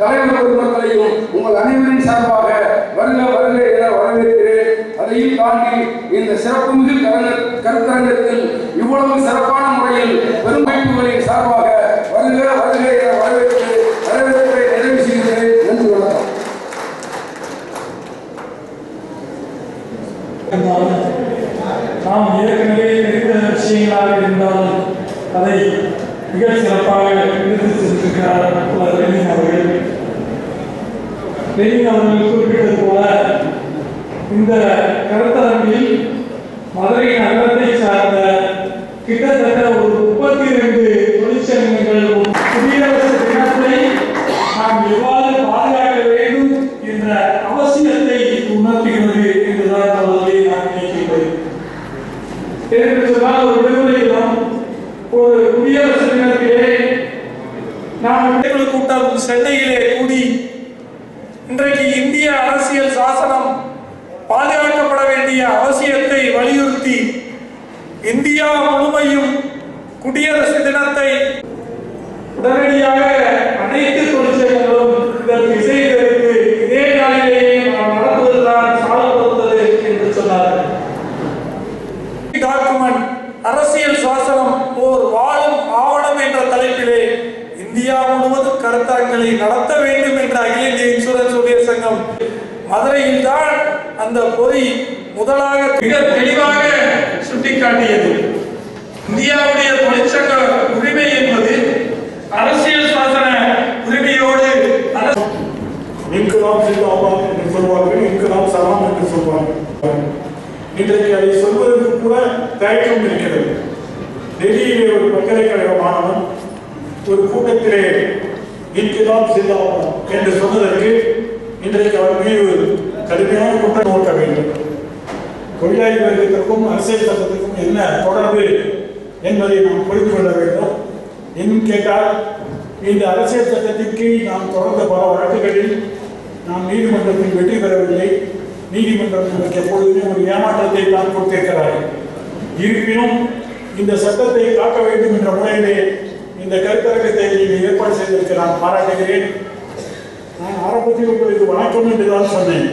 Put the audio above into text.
தலைவர் பெருமக்களையும் உங்கள் அனைவரின் சார்பாக வருக வருக என வரவேற்கிறேன். அதையும் தாண்டி இந்த சிறப்புமிகு கரங்க- கருத்தரங்கத்தில் இவ்வளவு சிறப்பான முறையில் பெருமைப்புகளின் சார்பாக வருக வருக என வரவேற்று வரவேற்பை நிறைவு செய்கிறேன். நன்றி வணக்கம். நாம் ஏற்கனவே இருந்த விஷயங்களாக இருந்தால் அதை மிக சிறப்பாக எடுத்து சென்றிருக்கிறார் புலவர் லெனின் அவர்கள் குறிப்பிட்டது போல இந்த கருத்தரங்கில் மதுரை நகரத்தை சார்ந்த கிட்டத்தட்ட ஒரு முப்பத்தி இரண்டு தொழிற்சங்கங்கள் குடியரசு தினத்தை நாம் எவ்வாறு பாதுகாக்க வேண்டும் என்ற அவசியத்தை உணர்த்துகிறது என்றுதான் அவர்களை நான் நினைக்கின்றேன் என்று சொன்னால் ஒரு விடுமுறை ஒரு குடியரசு தினத்திலே நாம் கூட்டம் சென்னையிலே கூடி இன்றைக்கு இந்திய அரசியல் சாசனம் பாதுகாக்கப்பட வேண்டிய அவசியத்தை வலியுறுத்தி இந்தியா முழுமையும் குடியரசு தினத்தை உடனடியாக அனைத்து தொழிற்சங்கங்களும் இதற்கு இசை தெரிந்து இதே நாளிலேயே நாம் நடத்துவதுதான் சாலப்படுத்துவது என்று சொன்னார்கள். டாக்குமெண்ட் அரசியல் சாசனம் ஓர் வாழும் ஆவணம் என்ற தலைப்பிலே இந்தியா முழுவதும் கருத்தாக்களை நடத்த வேண்டும் என்ற அகில இந்திய இன்சூரன்ஸ் சங்கம் மதுரையில் தான் அந்த பொறி முதலாக மிக தெளிவாக சுட்டிக்காட்டியது. இந்தியாவுடைய தொழிற்சங்க உரிமை என்பது அரசியல் சாசன உரிமையோடு அரசு ஜிந்தாபாத் என்று சொல்வார்கள் இன்குலாம் சலாம் என்று சொல்வார்கள். இன்றைக்கு அதை சொல்வதற்கு கூட தயக்கம் இருக்கிறது. டெல்லியிலே ஒரு பல்கலைக்கழக மாணவன் ஒரு கூட்டத்திலே இன்குலாம் ஜிந்தாபாத் என்று சொல் இன்றைக்கு அவர் மீது கடுமையான குற்றம் ஓட்ட வேண்டும். தொழிலாளி வர்க்கத்திற்கும் அரசியல் சட்டத்திற்கும் என்ன தொடர்பு என்பதை நாம் புரிந்து கொள்ள வேண்டும். இன்னும் கேட்டால் இந்த அரசியல் சட்டத்தின் கீழ் நாம் தொடர்ந்த பல வழக்குகளில் நாம் நீதிமன்றத்தில் வெற்றி பெறவில்லை. நீதிமன்றம் நமக்கு எப்பொழுதுமே ஒரு ஏமாற்றத்தை தான் கொடுத்திருக்கிறார்கள் இருப்பினும் இந்த சட்டத்தை காக்க வேண்டும் என்ற முறையிலே இந்த கருத்தரங்கத்தை நீங்கள் ஏற்பாடு செய்திருக்க நான் பாராட்டுகிறேன். நான் ஆரம்பத்தில் உங்களுக்கு வணக்கம் என்று தான் சொன்னேன்